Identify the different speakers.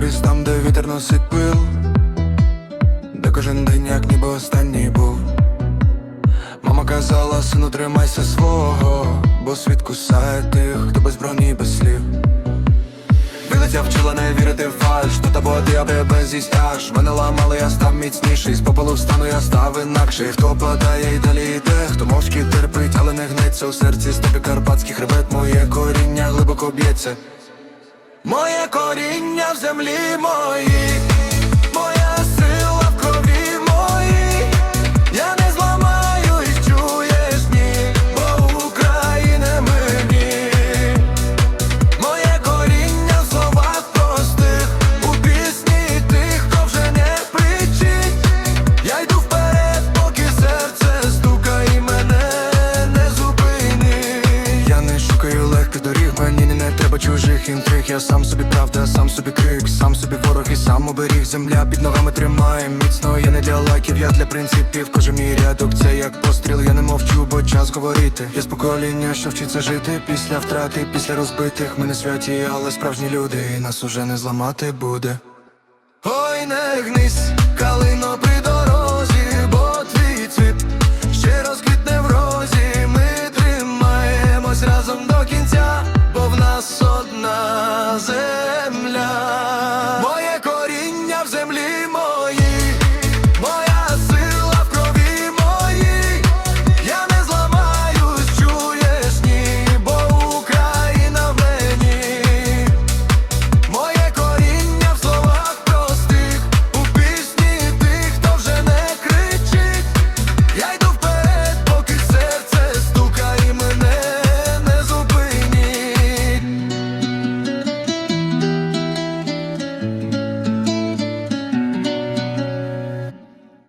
Speaker 1: виріс там, де вітер носить пил, де кожен день, як ніби останній був. Мама казала, сину, тримайся свого, бо світ кусає тих, хто без броні без слів. Вилетя вчила не вірити в фальш Тут або ти, або тебе зістяж Мене ламали, я став міцніший З попелу встану, я став інакший Хто падає і далі йде Хто мовчки терпить, але не гнеться У серці степі карпатський хребет Моє коріння глибоко б'ється Моє коріння землі моїй чужих інтриг. Я сам собі правда, сам собі крик, сам собі ворог і сам оберіг. Земля під ногами тримає міцно, я не для лайків, я для принципів. Кожен мій рядок, це як постріл, я не мовчу, бо час говорити. Я з покоління, що вчиться жити після втрати, після розбитих. Ми не святі, але справжні люди, і нас уже не зламати буде. Ой, не гнись, калино при дорозі, бо твій цвіт ще розквітне в розі. Ми тримаємось разом до кінця, бо в нас рідна земля.